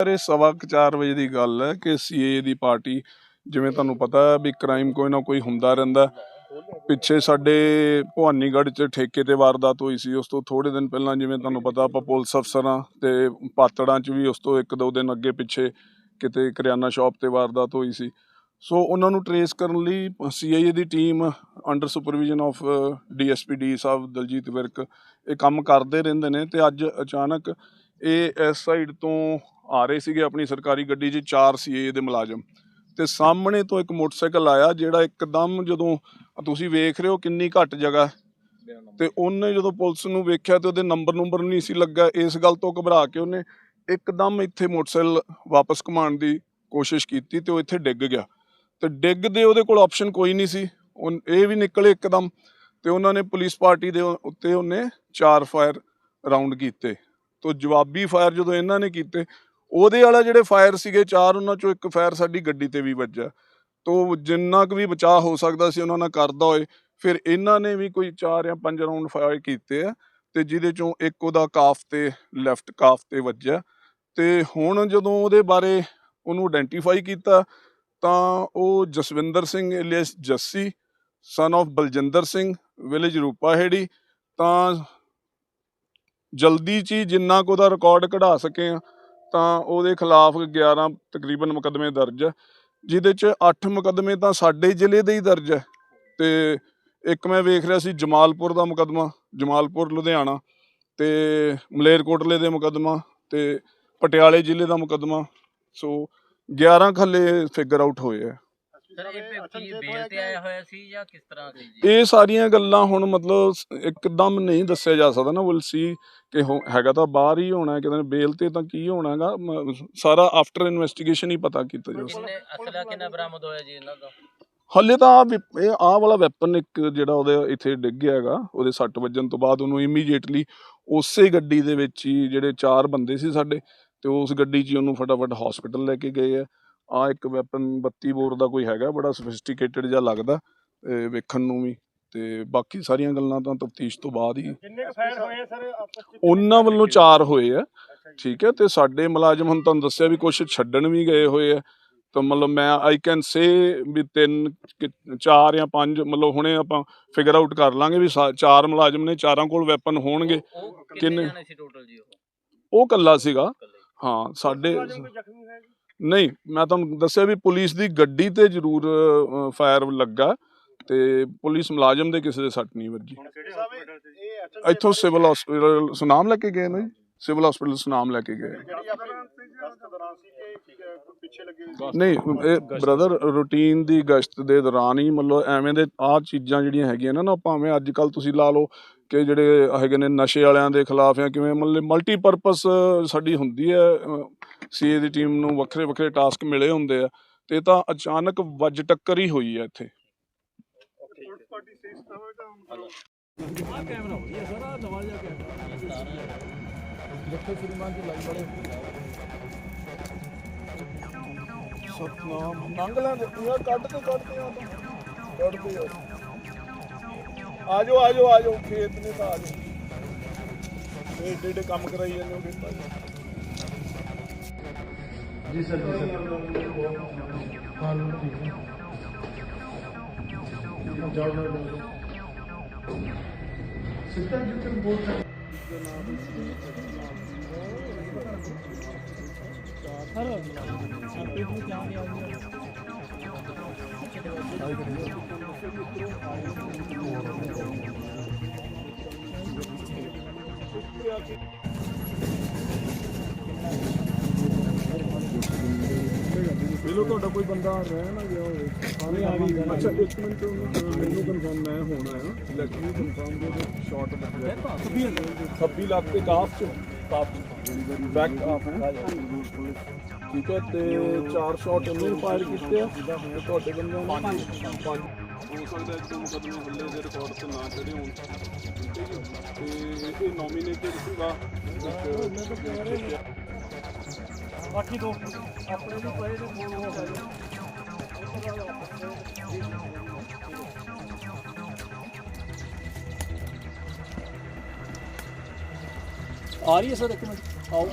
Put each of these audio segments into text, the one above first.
Sir ਇਹ ਸਵਾ ਕੁ ਚਾਰ ਵਜੇ ਦੀ ਗੱਲ ਹੈ ਕਿ ਸੀਏ ਦੀ ਪਾਰਟੀ, ਜਿਵੇਂ ਤੁਹਾਨੂੰ ਪਤਾ ਹੈ ਵੀ ਕ੍ਰਾਈਮ ਕੋਈ ਨਾ ਕੋਈ ਹੁੰਦਾ ਰਹਿੰਦਾ ਪਿੱਛੇ ਸਾਡੇ ਭਵਾਨੀਗੜ੍ਹ ਚ ਠੇਕੇ ਤੇ ਵਾਰਦਾਤ ਹੋਈ ਸੀ, ਉਸ ਤੋਂ ਥੋੜੇ ਦਿਨ ਪਹਿਲਾਂ ਜਿਵੇਂ ਤੁਹਾਨੂੰ ਪਤਾ ਆਪਾਂ ਪੁਲਿਸ ਅਫਸਰਾਂ ਤੇ ਪਾਤੜਾਂ ਚ ਵੀ ਉਸ ਤੋਂ ਇੱਕ ਦੋ ਦਿਨ ਅੱਗੇ ਪਿੱਛੇ ਕਿਤੇ ਕਰਿਆਨਾ ਸ਼ਾਪ ਤੇ ਵਾਰਦਾਤ ਹੋਈ ਸੀ। ਸੋ ਉਹਨਾਂ ਨੂੰ ਟਰੇਸ ਕਰਨ ਲਈ CIA the team under supervision of DSP D Sahib Daljit Virk ਇਹ ਕੰਮ ਕਰਦੇ ਰਹਿੰਦੇ ਨੇ ਤੇ ਅੱਜ ਅਚਾਨਕ ਇਹ ਇਸ ਸਾਈਡ ਤੋਂ ਆ ਰਹੇ ਸੀਗੇ ਆਪਣੀ ਸਰਕਾਰੀ ਗੱਡੀ 'ਚ ਚਾਰ ਸੀਏ ਦੇ ਮੁਲਾਜ਼ਮ। ਤੇ ਸਾਹਮਣੇ ਤੋਂ ਇੱਕ ਮੋਟਰਸਾਈਕਲ ਆਇਆ ਜਿਹੜਾ ਇੱਕਦਮ ਜਦੋਂ ਤੁਸੀਂ ਵੇਖ ਰਹੇ ਹੋ ਕਿੰਨੀ ਘੱਟ ਜਗ੍ਹਾ। ਤੇ ਉਹਨੇ ਜਦੋਂ ਪੁਲਿਸ ਨੂੰ ਵੇਖਿਆ ਤੇ ਉਹਦੇ ਨੰਬਰ ਨੰਬਰ ਨਹੀਂ ਸੀ ਲੱਗਾ, ਇਸ ਗੱਲ ਤੋਂ ਘਬਰਾ ਕੇ ਉਹਨੇ ਇੱਕਦਮ ਇੱਥੇ ਮੋਟਰਸਾਈਕਲ ਵਾਪਸ ਘੁਮਾਉਣ ਦੀ ਕੋਸ਼ਿਸ਼ ਕੀਤੀ ਤੇ ਉਹ ਇੱਥੇ ਡਿੱਗ ਗਿਆ। ਤੇ ਡਿੱਗਦੇ ਉਹਦੇ ਕੋਲ ਆਪਸ਼ਨ ਕੋਈ ਨਹੀਂ ਸੀ। ਉਹ- ਇਹ ਵੀ ਨਿਕਲੇ ਇੱਕਦਮ ਤੇ ਉਹਨਾਂ ਨੇ ਪੁਲਿਸ ਪਾਰਟੀ ਦੇ ਉੱਤੇ ਉਹਨੇ ਚਾਰ ਫਾਇਰ ਰਾਉਂਡ ਕੀਤੇ। ਤੋਂ ਜਵਾਬੀ ਫਾਇਰ ਜਦੋਂ ਇਹਨਾਂ ਨੇ ਕੀਤੇ ਉਹਦੇ ਵਾਲਾ ਜਿਹੜੇ ਫਾਇਰ ਸੀਗੇ, ਚਾਰ ਉਹਨਾਂ ਚੋਂ ਇੱਕ ਫਾਇਰ ਸਾਡੀ ਗੱਡੀ ਤੇ ਵੀ ਵੱਜਾ ਤੋਂ ਜਿੰਨਾ ਕੁ ਵੀ ਬਚਾਅ ਹੋ ਸਕਦਾ ਸੀ, ਉਹਨਾਂ ਨਾਲ ਕਰਦਾ ਹੋਏ। ਫਿਰ ਇਹਨਾਂ ਨੇ ਵੀ ਕੋਈ 4 ਜਾਂ 5 ਰਾਉਂਡ ਫਾਇਰ ਕੀਤੇ ਆ, ਤੇ ਜਿਹਦੇ ਚੋਂ ਇੱਕ ਉਹਦਾ ਕਾਫ ਤੇ ਲੈਫਟ ਕਾਫ ਤੇ ਵੱਜਿਆ। ਤੇ ਹੁਣ ਜਦੋਂ ਉਹਦੇ ਬਾਰੇ ਉਹਨੂੰ ਆਇਡੈਂਟੀਫਾਈ ਕੀਤਾ, ਤਾਂ ਉਹ Jaswinder Singh alias Jassi son of Baljinder Singh village Rupaheri, ਤਾਂ ਜਲਦੀ ਚ ਹੀ ਜਿੰਨਾ ਕੁ ਉਹਦਾ ਰਿਕਾਰਡ ਕਢਾ ਸਕੇ ਆ ਤਾਂ ਉਹਦੇ ਖਿਲਾਫ 11 ਤਕਰੀਬਨ ਮੁਕੱਦਮੇ ਦਰਜ ਹੈ, ਜਿਹਦੇ ਚ 8 ਮੁਕੱਦਮੇ ਤਾਂ ਸਾਡੇ ਜ਼ਿਲ੍ਹੇ ਦੇ ਹੀ ਦਰਜ ਹੈ ਤੇ ਇੱਕ ਮੈਂ ਵੇਖ ਰਿਹਾ ਸੀ ਜਮਾਲਪੁਰ ਦਾ ਮੁਕੱਦਮਾ, ਜਮਾਲਪੁਰ, ਲੁਧਿਆਣਾ ਤੇ ਮਲੇਰਕੋਟਲੇ ਦੇ ਮੁਕੱਦਮਾ ਤੇ ਪਟਿਆਲੇ ਜ਼ਿਲ੍ਹੇ ਦਾ ਮੁਕੱਦਮਾ, ਸੋ 11 ਖੱਲੇ ਫਿਗਰ ਆਊਟ ਹੋਏ ਆ ਸਰ ਇਹ ਕੀ ਬੇਲ ਤੇ ਆਇਆ ਹੋਇਆ ਸੀ ਜਾਂ ਕਿਸ ਤਰ੍ਹਾਂ ਸੀ ਜੀ? ਇਹ ਸਾਰੀਆਂ ਗੱਲਾਂ ਹੁਣ ਮਤਲਬ ਇੱਕਦਮ ਨਹੀਂ ਦੱਸਿਆ ਜਾ ਸਕਦਾ ਨਾ ਵਿਲ ਸੀ ਕਿ ਹੋ- ਹੈਗਾ ਤਾਂ ਬਾਹਰ ਹੀ ਹੋਣਾ ਹੈ, ਕਿਤੇ ਬੇਲ ਤੇ ਤਾਂ ਕੀ ਹੋਣਾਗਾ ਸਾਰਾ ਆਫਟਰ ਇਨਵੈਸਟੀਗੇਸ਼ਨ ਹੀ ਪਤਾ ਕੀਤਾ ਜਾ ਸਕਦਾ ਕਿੰਨੇ ਅਸਲਾ ਕਿੰਨਾ ਬਰਾਮਦ ਹੋਇਆ ਜੀ ਇਹਨਾਂ ਦਾ? ਹੱਲੇ ਤਾਂ ਆਹ ਵਿਪ- ਇਹ ਆਹ ਵਾਲਾ ਵੈਪਨ ਇੱਕ ਜਿਹੜਾ ਉਹਦੇ ਇੱਥੇ ਡਿੱਗ ਗਿਆ ਹੈਗਾ ਉਹਦੇ ਸੱਟ ਵੱਜਣ ਤੋਂ ਬਾਅਦ ਉਹਨੂੰ ਇਮੀਡੀਏਟਲੀ ਉਸੇ ਗੱਡੀ ਦੇ ਵਿੱਚ ਹੀ ਜਿਹੜੇ ਚਾਰ ਬੰਦੇ ਸੀ ਸਾਡੇ ਤੇ ਉਸ ਗੱਡੀ 'ਚ ਹੀ ਉਹਨੂੰ ਫਟਾਫਟ ਹਸਪੀਟਲ ਲੈ ਕੇ ਗਏ ਆ। ਆ ਇੱਕ ਵੈਪਨ 32 ਬੋਰ ਦਾ ਕੋਈ ਹੈਗਾ ਬੜਾ ਸੋਫਿਸਟੀਕੇਟਡ ਜਿਹਾ ਲੱਗਦਾ ਵੇਖਣ ਨੂੰ ਵੀ। ਤੇ ਬਾਕੀ ਸਾਰੀਆਂ ਗੱਲਾਂ ਤਾਂ ਤਫਤੀਸ਼ ਤੋਂ ਬਾਅਦ ਹੀ। ਕਿੰਨੇ ਕੁ ਫਾਇਰ ਹੋਏ ਆ ਸਰ ਆਪਸ ਚ ਉਹਨਾਂ ਵੱਲੋਂ ਚਾਰ ਹੋਏ ਆ। ਠੀਕ ਹੈ ਤੇ ਸਾਡੇ ਮੁਲਾਜ਼ਮ ਹੁਣ ਤੁਹਾਨੂੰ ਦੱਸਿਆ ਵੀ ਕੁਝ ਛੱਡਣ ਵੀ ਗਏ ਹੋਏ ਆ। ਤਾਂ ਮਤਲਬ ਮੈਂ ਆਈ ਕੈਨ ਸੇ ਵੀ ਤਿੰਨ ਚਾਰ ਜਾਂ ਪੰਜ ਮਤਲਬ ਹੁਣੇ ਆਪਾਂ ਫਿਗਰ ਆਊਟ ਕਰ ਲਾਂਗੇ ਵੀ ਚਾਰ ਮੁਲਾਜ਼ਮ ਨੇ ਚਾਰਾਂ ਕੋਲ ਵੈਪਨ ਹੋਣਗੇ। ਕਿੰਨੇ? ਕਿੰਨੇ? ਜਾਣੇ ਸੀ ਟੋਟਲ ਜੀ ਉਹ? ਉਹ ਕੱਲਾ ਸੀਗਾ? ਹਾਂ ਸਾਡੇ ਨਹੀਂ ਮੈਂ ਤੁਹਾਨੂੰ ਦੱਸਿਆ ਵੀ ਪੁਲਿਸ ਦੀ ਗੱਡੀ ਤੇ ਜ਼ਰੂਰ ਫਾਇਰ ਲੱਗਾ ਤੇ ਪੁਲਿਸ ਮੁਲਾਜ਼ਮ ਦੇ ਕਿਸੇ ਦੇ ਸੱਟ ਨਹੀਂ ਵੱਜੀ। ਇੱਥੋਂ ਸਿਵਲ ਹਸਪੀਟਲ ਸੁਨਾਮ ਲੈ ਕੇ ਗਏ ਨੇ ਸਿਵਲ ਹਸਪੀਟਲ ਸੁਨਾਮ ਲੈ ਕੇ ਗਏ? ਨਹੀਂ ਇਹ ਬ੍ਰਦਰ ਰੂਟੀਨ ਦੀ ਗਸ਼ਤ ਦੇ ਦੌਰਾਨ ਹੀ ਮਤਲਬ ਐਵੇਂ ਦੇ ਆਹ ਚੀਜ਼ਾਂ ਜਿਹੜੀਆਂ ਹੈਗੀਆਂ ਨੇ ਨਾ ਭਾਵੇਂ ਅੱਜ ਕੱਲ ਤੁਸੀਂ ਲਾ ਲਓ ਕਿ ਜਿਹੜੇ ਹੈਗੇ ਨੇ ਨਸ਼ੇ ਵਾਲਿਆਂ ਦੇ ਖਿਲਾਫ ਜਾਂ ਕਿਵੇਂ ਮਤਲਬ ਮਲਟੀਪਰਪਸ ਸਾਡੀ ਹੁੰਦੀ ਹੈ ਸੀਏ ਦੀ ਟੀਮ ਨੂੰ ਵੱਖਰੇ ਵੱਖਰੇ ਟਾਸਕ ਮਿਲੇ ਹੁੰਦੇ ਆ, ਤੇ ਤਾਂ ਅਚਾਨਕ ਵੱਜ ਟੱਕਰ ਹੀ ਹੋਈ ਹੈ ਇੱਥੇ। ਪੁਲਿਸ ਪਾਰਟੀ ਸੇਸ ਤਾਂ ਹੋਏਗਾ ਹੁਣ ਸਤਨਾਮ, ਨੰਗ ਲੈ ਯਾਰ ਕੱਢ ਤੇ ਕੱਢ ਤੇ ਆ ਕੱਢ ਤੇ। ਆ ਜਾਓ ਆ। ਜਾਓ ਆ ਜਾਓ ਖੇਤ ਨੇ ਤਾਂ ਆ ਇਹ ਏਡੇ ਏਡੇ ਕੰਮ ਕਰਾਈ ਜਾਂਦੇ ਹੋ ਖੇਤਾਂ 'ਚ। जी सर जी सर हाँ ठीक है जाओ जाओ जाओ सिस्टर जितने बोल रहे ਪਹਿਲੋਂ ਤੁਹਾਡਾ ਕੋਈ ਬੰਦਾ ਰਹਿ ਨਾ ਗਿਆ ਹੋਵੇ। ਸਾਰੇ ਆ ਗਈ ਅੱਛਾ ਇੱਕ ਮਿੰਟ ਮੈਨੂੰ ਕਨਫਰਮ ਮੈਂ ਹੁਣ ਆਇਆ। ਮੀ ਕਨਫਰਮ ਦੇ ਸ਼ਾਰਟ ਲੱਗਿਆ 26 ਲੱਖ ਤੇ ਕਾਫ ਚ। ਕਾਫ ਬੈਕ ਆਫ ਹੈ ਠੀਕ ਹੈ ਤੇ ਚਾਰ ਸ਼ਾਟ ਇਹਨੇ ਫਾਇਰ ਕੀਤੇ ਆ। ਤੇ ਤੁਹਾਡੇ ਬੰਦੇ ਨੇ ਪੰਜ। ਪੰਜ। ਹੋ ਸਕਦਾ ਹੈ ਕਿ ਮੁਕਦਮੇ ਹੱਲੇ ਦੇ ਰਿਕਾਰਡ ਤੇ ਨਾ ਚੜੇ ਹੋਣ। ਠੀਕ ਹੈ ਜੀ। ਤੇ ਇਹ ਨੋਮੀਨੇਟਡ ਸੀਗਾ। ਇੱਕ ਬਾਕੀ ਦੋ ਆਪਣੇ ਵੀ ਪਏ ਨੇ ਮੂਲ ਹੋ ਗਏ ਆ ਰਹੀ ਹੈ ਸਰ ਇੱਕ ਮਿੰਟ। ਆਓ।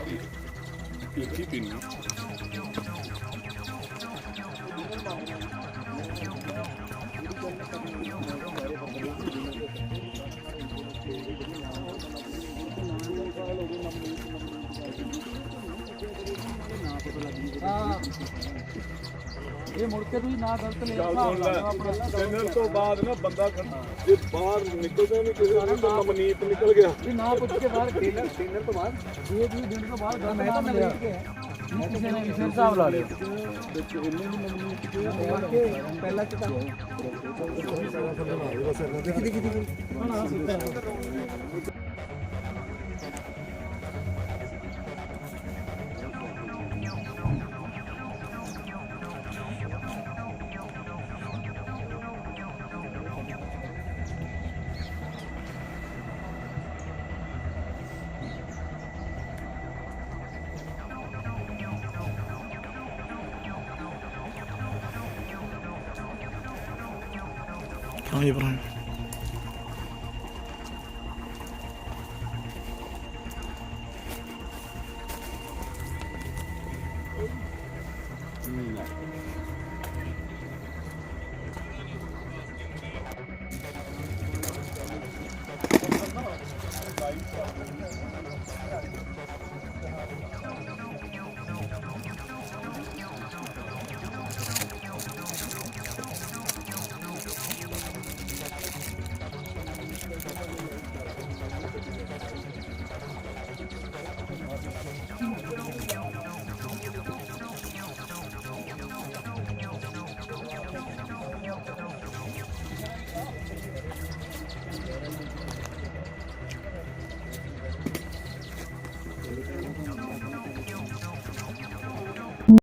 ਪੀਣਾ ਹਾਂ ਇਹ ਮੁੜ ਕੇ ਤੁਸੀਂ ਨਾ ਗਲਤ ਲੈ ਲੈ। ਚੈਨਲ ਤੋਂ ਬਾਅਦ ਨਾ ਬੰਦਾ ਖੜਾ ਜੇ ਬਾਹਰ ਨਿਕਲਦਾ ਨਹੀਂ ਕਿਸੇ ਨੂੰ ਤਾਂ ਮਨੀਤ ਨਿਕਲ ਗਿਆ। ਵੀ ਨਾ ਪੁੱਛ ਕੇ ਬਾਹਰ ਡਿਨਰ ਡਿਨਰ ਤੋਂ ਬਾਅਦ? ਇਹ ਵੀ ਦਿਨ ਤੋਂ ਬਾਅਦ ਮੈਂ ਤਾਂ ਮਿਲਿਆ ਕਿਸੇ ਨੇ ਕਿਸੇ ਹਿਸਾਬ ਲਾ ਲਿਆ ਪਹਿਲਾਂ ਚ ਤਾਂ ਹਾਂਜੀ Aí, Ibrahim.